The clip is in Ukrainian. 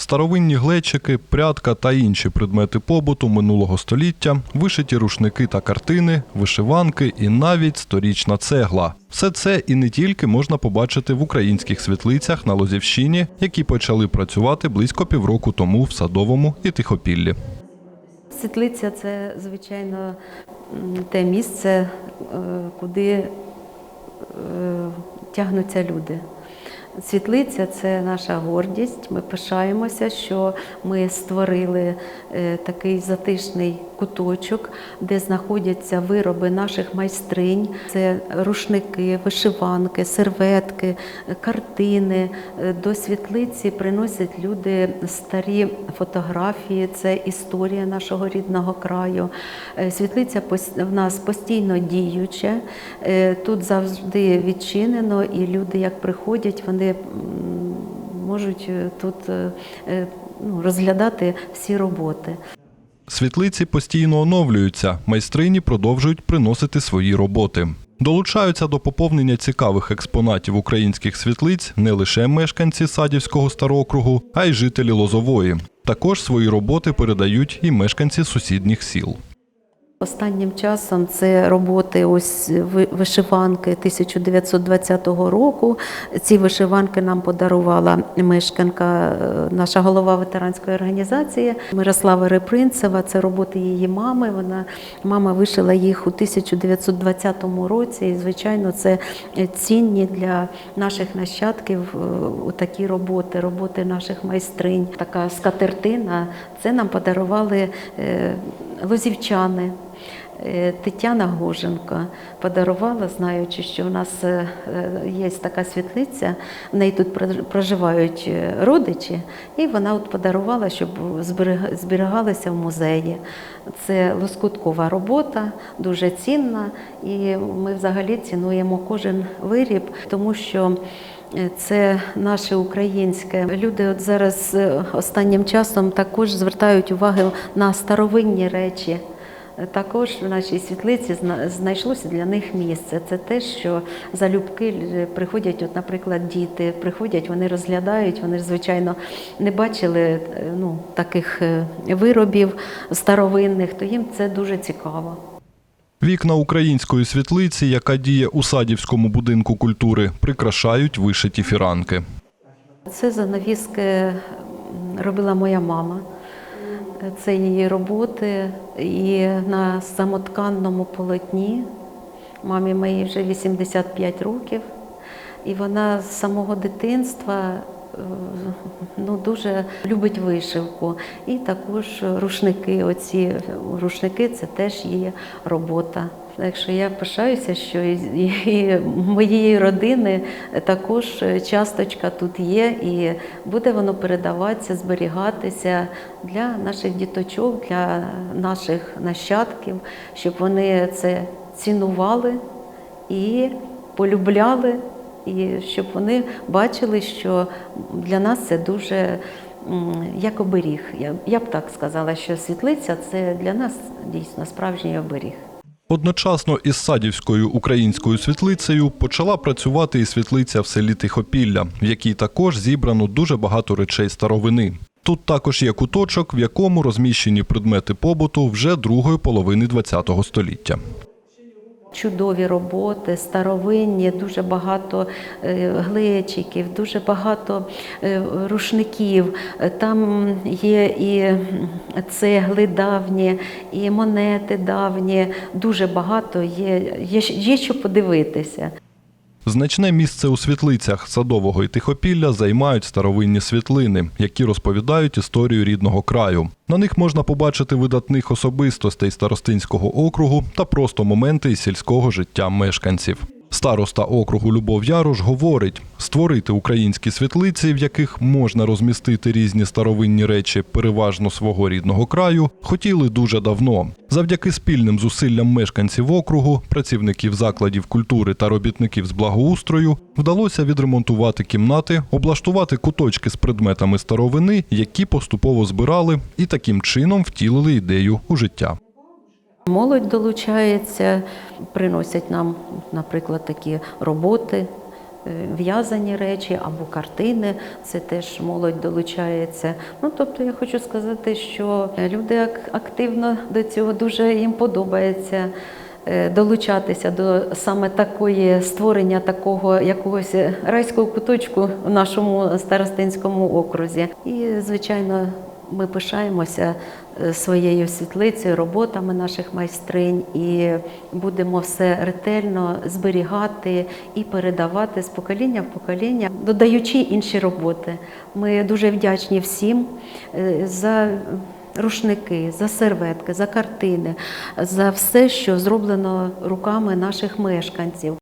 Старовинні глечики, прядка та інші предмети побуту минулого століття, вишиті рушники та картини, вишиванки і навіть сторічна цегла. Все це і не тільки можна побачити в українських світлицях на Лозівщині, які почали працювати близько півроку тому в Садовому і Тихопіллі. Світлиця це, звичайно, те місце, е, куди е, тягнуться люди. Світлиця це наша гордість. Ми пишаємося, що ми створили е, такий затишний куточок, де знаходяться вироби наших майстринь. Це рушники, вишиванки, серветки, картини. Е, До світлиці приносять люди старі фотографії. Це історія нашого рідного краю. Е, Світлиця в нас постійно діюча. Тут завжди відчинено, і люди, як приходять, вони м, можуть е, тут е, е, ну, розглядати всі роботи. Світлиці постійно оновлюються, майстрині продовжують приносити свої роботи. Долучаються до поповнення цікавих експонатів українських світлиць не лише мешканці Садівського старокругу, а й жителі Лозової. Також свої роботи передають і мешканці сусідніх сіл. Останнім часом це роботи ось ви- вишиванки 1920 року. Ці вишиванки нам подарувала мешканка, е, наша голова ветеранської організації Мирослава Репринцева. Це роботи її мами. Вона мама вишила їх у 1920 році. І звичайно, це цінні для наших нащадків е, такі роботи, роботи наших майстринь. Така скатертина. Це нам подарували е, лозівчани. Е, Тетяна Гоженко подарувала, знаючи, що у нас е, е, є така світлиця, в неї тут проживають родичі, і вона от подарувала, щоб зберігалися в музеї. Це лоскуткова робота, дуже цінна, і ми взагалі цінуємо кожен виріб, тому що це наше українське. Люди от зараз останнім часом також звертають увагу на старовинні речі. Також в нашій світлиці зна- знайшлося для них місце. Це те, що залюбки приходять, от, наприклад, діти приходять, вони розглядають, вони звичайно не бачили е, ну, таких е, виробів старовинних, то їм це дуже цікаво. Вікна української світлиці, яка діє у Садівському будинку культури, прикрашають вишиті фіранки. Це занавіски робила моя мама. Це її роботи і на самотканному полотні. Мамі моїй вже 85 років, і вона з самого дитинства е, ну, дуже любить вишивку. І також рушники. Оці рушники це теж її робота. Так що я пишаюся, що і, і моєї родини також часточка тут є, і буде воно передаватися, зберігатися для наших діточок, для наших нащадків, щоб вони це цінували і полюбляли, і щоб вони бачили, що для нас це дуже як оберіг. Я, я б так сказала, що світлиця це для нас дійсно справжній оберіг. Одночасно із Садівською українською світлицею почала працювати і світлиця в селі Тихопілля, в якій також зібрано дуже багато речей старовини. Тут також є куточок, в якому розміщені предмети побуту вже другої половини ХХ століття. Чудові роботи, старовинні, дуже багато е, глечиків, дуже багато е, рушників. Там є і цегли давні, і монети давні. Дуже багато є, є, є що подивитися. Значне місце у світлицях Садового і Тихопілля займають старовинні світлини, які розповідають історію рідного краю. На них можна побачити видатних особистостей старостинського округу та просто моменти із сільського життя мешканців. Староста округу Любов Ярош говорить, створити українські світлиці, в яких можна розмістити різні старовинні речі, переважно свого рідного краю, хотіли дуже давно. Завдяки спільним зусиллям мешканців округу, працівників закладів культури та робітників з благоустрою вдалося відремонтувати кімнати, облаштувати куточки з предметами старовини, які поступово збирали, і таким чином втілили ідею у життя. Молодь долучається, приносять нам, наприклад, такі роботи е, в'язані речі або картини. Це теж молодь долучається. Ну тобто я хочу сказати, що люди ак- активно до цього дуже їм подобається. е, Долучатися до саме такої створення такого якогось райського куточку в нашому старостинському окрузі. І, звичайно, ми пишаємося своєю світлицею, роботами наших майстринь і будемо все ретельно зберігати і передавати з покоління в покоління, додаючи інші роботи. Ми дуже вдячні всім е, за рушники, за серветки, за картини, за все, що зроблено руками наших мешканців.